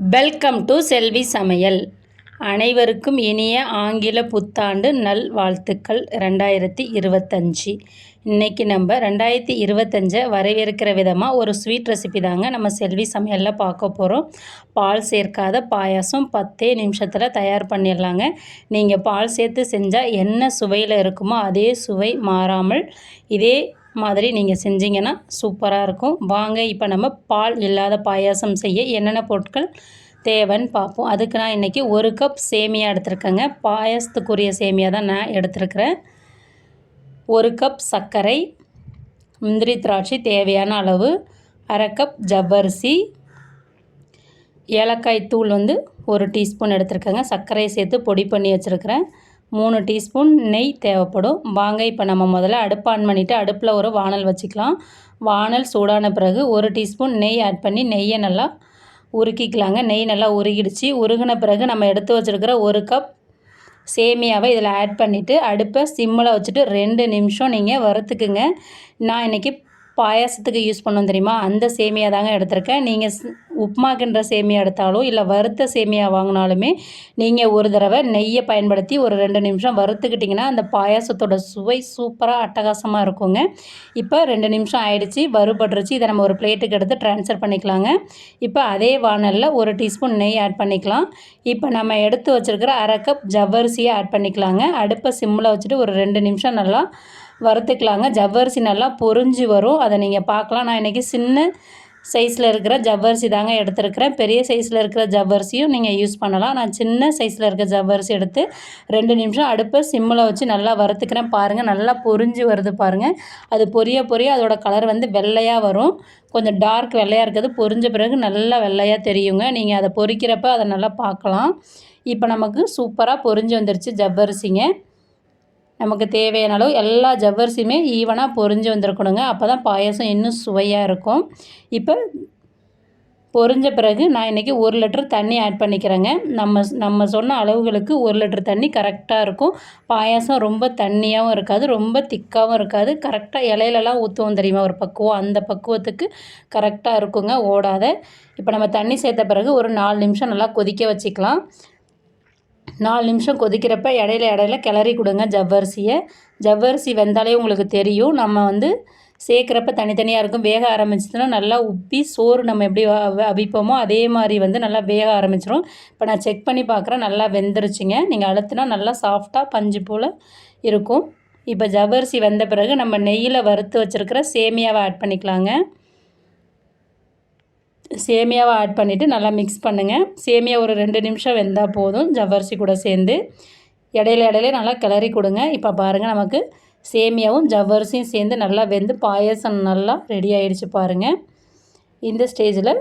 Welcome to செல்வி சமையல் அனைவருக்கும் இனிய ஆங்கில புத்தாண்டு நல் வாழ்த்துக்கள் ரெண்டாயிரத்தி இருபத்தஞ்சி. இன்றைக்கி நம்ம ரெண்டாயிரத்தி இருபத்தஞ்சை வரவேற்கிற விதமாக ஒரு ஸ்வீட் ரெசிபி தாங்க நம்ம செல்வி சமையலில் பார்க்க போகிறோம் பால் சேர்க்காத பாயாசம் பத்தே நிமிஷத்தில் தயார் பண்ணிடலாங்க. நீங்கள் பால் சேர்த்து செஞ்சால் என்ன சுவையில் இருக்குமோ அதே சுவை மாறாமல் இதே மாதிரி நீங்கள் செஞ்சீங்கன்னா சூப்பராக இருக்கும். வாங்க இப்போ நம்ம பால் இல்லாத பாயாசம் செய்ய என்னென்ன பொருட்கள் தேவைன்னு பார்ப்போம். அதுக்கு நான் இன்றைக்கி ஒரு கப் சேமியா எடுத்திருக்கேங்க. பாயாசத்துக்குரிய சேமியா தான் நான் எடுத்திருக்கிறேன். ஒரு கப் சர்க்கரை முந்திரி திராட்சை தேவையான அளவு அரை கப் ஜவ்வரிசி ஏலக்காய் தூள் வந்து ஒரு டீஸ்பூன் எடுத்துருக்கேங்க. சர்க்கரையை சேர்த்து பொடி பண்ணி வச்சுருக்கிறேன். மூணு டீஸ்பூன் நெய் தேவைப்படும். வாங்க இப்போ நம்ம முதல்ல அடுப்பு ஆன் பண்ணிவிட்டு அடுப்பில் ஒரு வானல் வச்சுக்கலாம். வானல் சூடான பிறகு ஒரு டீஸ்பூன் நெய் ஆட் பண்ணி நெய்யை நல்லா உருக்கிக்கலாங்க. நெய் நல்லா உருகிடுச்சு. உருகின பிறகு நம்ம எடுத்து வச்சுருக்கிற ஒரு கப் சேமியாவை இதில் ஆட் பண்ணிவிட்டு அடுப்பை சிம்மில் வச்சுட்டு ரெண்டு நிமிஷம் நீங்கள் வறுத்துக்குங்க. நான் இன்றைக்கி பாயாசத்துக்கு யூஸ் பண்ணோம் தெரியுமா? அந்த சேமியா தாங்க எடுத்திருக்கேன் நீங்கள் உப்புமாக்கின்ற சேமியா எடுத்தாலும் இல்லை வறுத்த சேமியா வாங்கினாலுமே நீங்கள் ஒரு தடவை நெய்யை பயன்படுத்தி ஒரு ரெண்டு நிமிஷம் வறுத்துக்கிட்டிங்கன்னா அந்த பாயாசத்தோட சுவை சூப்பராக அட்டகாசமாக இருக்குங்க. இப்போ ரெண்டு நிமிஷம் ஆயிடுச்சு வறுபடுறச்சு இதை நம்ம ஒரு பிளேட்டுக்கு எடுத்து ட்ரான்ஸ்ஃபர் பண்ணிக்கலாங்க. இப்போ அதே வானலில் ஒரு டீஸ்பூன் நெய் ஆட் பண்ணிக்கலாம். இப்போ நம்ம எடுத்து வச்சுருக்கிற அரை கப் ஜவ்வரிசியை ஆட் பண்ணிக்கலாங்க. அடுப்பை சிம்மில் வச்சுட்டு ஒரு ரெண்டு நிமிஷம் நல்லா வறுத்துக்கலாங்க. ஜவ்வரிசி நல்லா பொறிஞ்சு வரும். அதை நீங்கள் பார்க்கலாம். நான் இன்றைக்கி சின்ன சைஸில் இருக்கிற ஜவ்வரிசி தாங்க எடுத்துருக்கிறேன். பெரிய சைஸில் இருக்கிற ஜவ்வரிசியும் நீங்கள் யூஸ் பண்ணலாம். நான் சின்ன சைஸில் இருக்கிற ஜவ்வரிசி எடுத்து ரெண்டு நிமிஷம் அடுப்பை சிம்மில் வச்சு நல்லா வறுத்துக்கிறேன். பாருங்கள் நல்லா பொறிஞ்சு வருது பாருங்கள் அது பொரிய பொரிய அதோட கலர் வந்து வெள்ளையாக வரும். கொஞ்சம் டார்க் வெள்ளையாக இருக்கிறது பொரிஞ்ச பிறகு நல்லா வெள்ளையாக தெரியுங்க. நீங்கள் அதை பொரிக்கிறப்ப அதை நல்லா பார்க்கலாம். இப்போ நமக்கு சூப்பராக பொரிஞ்சு வந்துருச்சு ஜவ்வரிசிங்க. நமக்கு தேவையான அளவு எல்லா ஜவ்வரிசியுமே ஈவனாக பொரிஞ்சு வந்திருக்கணுங்க. அப்போ தான் பாயசம் இன்னும் சுவையாக இருக்கும். இப்போ பொரிஞ்ச பிறகு நான் இன்றைக்கி ஒரு லிட்டர் தண்ணி ஆட் பண்ணிக்கிறேங்க. நம்ம நம்ம சொன்ன அளவுகளுக்கு ஒரு லிட்டர் தண்ணி கரெக்டாக இருக்கும். பாயாசம் ரொம்ப தண்ணியாகவும் இருக்காது ரொம்ப திக்காகவும் இருக்காது. கரெக்டாக இலையிலலாம் ஊற்றுவோம் தெரியுமா? ஒரு பக்குவம். அந்த பக்குவத்துக்கு கரெக்டாக இருக்குங்க. ஓடாத. இப்போ நம்ம தண்ணி சேர்த்த பிறகு ஒரு நாலு நிமிஷம் நல்லா கொதிக்க வச்சுக்கலாம். நாலு நிமிஷம் கொதிக்கிறப்ப இடையில இடையில கிளறி கொடுங்க ஜவ்வரிசியை. ஜவ்வரிசி வெந்தாலே உங்களுக்கு தெரியும். நம்ம வந்து சேர்க்குறப்ப தனித்தனியாக இருக்கும். வேக ஆரம்பிச்சதுன்னா நல்லா உப்பி சோறு நம்ம எப்படி அவிப்போமோ அதே மாதிரி வந்து நல்லா வேக ஆரம்பிச்சிடும் இப்போ நான் செக் பண்ணி பார்க்குறேன் நல்லா வெந்துருச்சுங்க. நீங்கள் அழுத்தினா நல்லா சாஃப்டாக பஞ்சு போல் இருக்கும். இப்போ ஜவ்வரிசி வெந்த பிறகு நம்ம நெய்யில் வறுத்து வச்சுருக்கிற சேமியாவை ஆட் பண்ணிக்கலாங்க. சேமியாவை ஆட் பண்ணிவிட்டு நல்லா மிக்ஸ் பண்ணுங்கள் சேமியா ஒரு ரெண்டு நிமிஷம் வெந்தால் போதும். ஜவ்வரிசி கூட சேர்ந்து. இடையில இடையில நல்லா கிளறி கொடுங்க. இப்போ பாருங்கள் நமக்கு சேமியாவும் ஜவ்வரிசியும் சேர்ந்து நல்லா வெந்து பாயசம் நல்லா ரெடி ஆகிடுச்சு பாருங்கள் இந்த ஸ்டேஜில்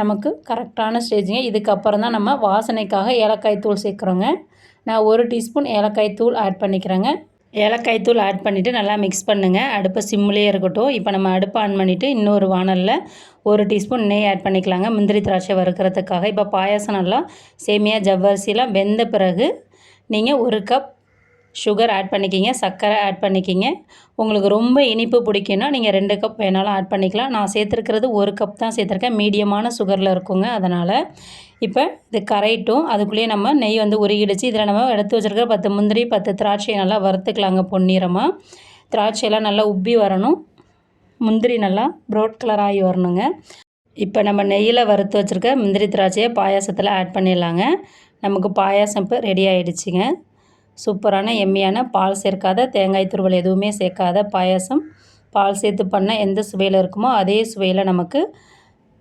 நமக்கு கரெக்டான ஸ்டேஜுங்க இதுக்கப்புறம் தான் நம்ம வாசனைக்காக ஏலக்காய் தூள் சேர்க்குறோங்க. நான் ஒரு டீஸ்பூன் ஏலக்காய் தூள் ஆட் பண்ணிக்கிறேங்க. ஏலக்காய் தூள் ஆட் பண்ணிவிட்டு நல்லா மிக்ஸ் பண்ணுங்கள் அடுப்பை சிம்மிலே இருக்கட்டும். இப்போ நம்ம அடுப்பை ஆன் பண்ணிவிட்டு இன்னொரு வானலில் ஒரு டீஸ்பூன் நெய் ஆட் பண்ணிக்கலாங்க. முந்திரி திராட்சை வறுக்கிறதுக்காக. இப்போ பாயாசம் நல்லா சேமியா ஜவ்வரிசிலாம் வெந்த பிறகு நீங்கள் ஒரு கப் சுகர் ஆட் பண்ணிக்கிங்க சர்க்கரை ஆட் பண்ணிக்கிங்க. உங்களுக்கு ரொம்ப இனிப்பு பிடிக்குன்னா நீங்கள் ரெண்டு கப் வேணாலும் ஆட் பண்ணிக்கலாம். நான் சேர்த்துருக்கிறது ஒரு கப் தான் சேர்த்துருக்கேன். மீடியமான சுகரில் இருக்குங்க அதனால். இப்போ இது கரைட்டும் அதுக்குள்ளேயே நம்ம நெய் வந்து உருகிடுச்சு. இதில் நம்ம எடுத்து வச்சுருக்கிற பத்து முந்திரி பத்து திராட்சையை நல்லா வறுத்துக்கலாங்க பொன்னிறமாக திராட்சையெல்லாம் நல்லா உப்பி வரணும். முந்திரி நல்லா ப்ரௌட் கலர் ஆகி வரணுங்க. இப்போ நம்ம நெய்யில் வறுத்து வச்சுருக்க முந்திரி திராட்சையை பாயாசத்தில் ஆட் பண்ணிடலாங்க. நமக்கு பாயாசம் இப்போ ரெடி ஆகிடுச்சிங்க சூப்பரான எம்மியான பால் சேர்க்காத தேங்காய் துருவல் எதுவுமே சேர்க்காத பாயாசம். பால் சேர்த்து பண்ணால் எந்த சுவையில் இருக்குமோ அதே சுவையில் நமக்கு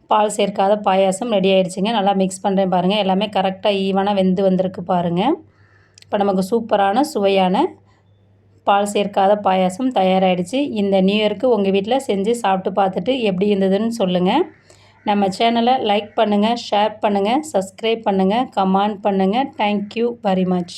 பால் சேர்க்காத பாயாசம் ரெடி ஆகிடுச்சிங்க நல்லா மிக்ஸ் பண்ணுறேன் பாருங்கள் எல்லாமே கரெக்டாக ஈவனாக வெந்து வந்திருக்கு பாருங்கள் இப்போ நமக்கு சூப்பரான சுவையான பால் சேர்க்காத பாயாசம் தயாராகிடுச்சு இந்த நியூ இயருக்கு உங்கள் வீட்டில் செஞ்சு சாப்பிட்டு பார்த்துட்டு எப்படி இருந்ததுன்னு சொல்லுங்கள் நம்ம சேனலை லைக் பண்ணுங்கள் ஷேர் பண்ணுங்கள் சப்ஸ்கிரைப் பண்ணுங்கள் கமெண்ட் பண்ணுங்கள் தேங்க்யூ வெரி மச்